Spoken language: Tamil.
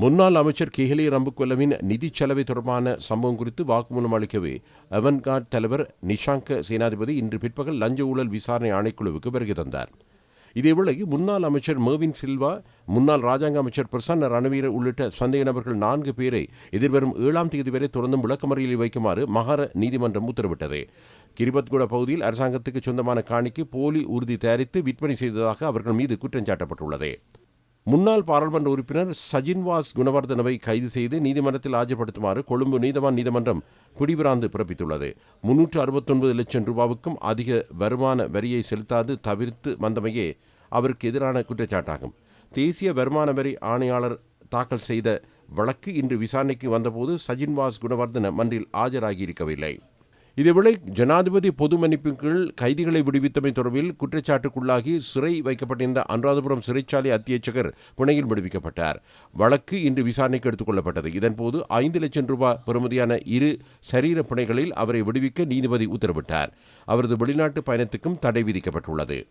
முன்னாள் அமைச்சர் கிஹலி ரம்புக்குலவின் நிதி செலவை தொடர்பான சம்பவம் குறித்து வாக்குமூலம் அளிக்கவே அவன்கார்ட் தலைவர் நிஷாங்க சேனாதிபதி இன்று பிற்பகல் லஞ்ச ஊழல் விசாரணை ஆணைக்குழுவுக்கு வருகை தந்தார். இதேவேளை முன்னாள் அமைச்சர் மேவின் சில்வா முன்னாள் ராஜாங்க அமைச்சர் பிரசன்ன ரணவீர உள்ளிட்ட சந்தேக நபர்கள் நான்கு பேரை எதிர்வரும் ஏழாம் தேதி வரை தொடர்ந்தும் விளக்கமறியலில் வைக்குமாறு மகார நீதிமன்றம் உத்தரவிட்டது. கிரிபத்குட பகுதியில் அரசாங்கத்துக்கு சொந்தமான காணிக்கு போலி உறுதி தயாரித்து விற்பனை செய்ததாக அவர்கள் மீது குற்றம் சாட்டப்பட்டுள்ளது முன்னாள் பாராளுமன்ற உறுப்பினர் சஜின்வாஸ் குணவர்தனவை கைது செய்து நீதிமன்றத்தில் ஆஜர்படுத்துமாறு கொழும்பு நீதவான் நீதிமன்றம் பிடிவிராந்து பிறப்பித்துள்ளது. முன்னூற்று அறுபத்தொன்பது லட்சம் ரூபாவுக்கும் அதிக வருமான வரியை செலுத்தாது தவிர்த்து வந்தமையே அவருக்கு எதிரான குற்றச்சாட்டாகும். தேசிய வருமான வரி ஆணையாளர் தாக்கல் செய்த வழக்கு இன்று விசாரணைக்கு வந்தபோது சஜின்வாஸ் குணவர்தன மன்றில் ஆஜராகியிருக்கவில்லை. இதேவேளை ஜனாதிபதி பொது மன்னிப்பின் கீழ் கைதிகளை விடுவித்தமை தொடர்பில் குற்றச்சாட்டுக்குள்ளாகி சிறை வைக்கப்பட்டிருந்த அனுராதபுரம் சிறைச்சாலை அத்தியட்சகர் புனையில் விடுவிக்கப்பட்டார். வழக்கு இன்று விசாரணைக்கு எடுத்துக் கொள்ளப்பட்டது இதன்போது ஐந்து லட்சம் ரூபாய் பெறுமதியான இரு சரீர புனைகளில் அவரை விடுவிக்க நீதிபதி உத்தரவிட்டார். அவரது வெளிநாட்டு பயணத்துக்கும் தடை விதிக்கப்பட்டுள்ளது.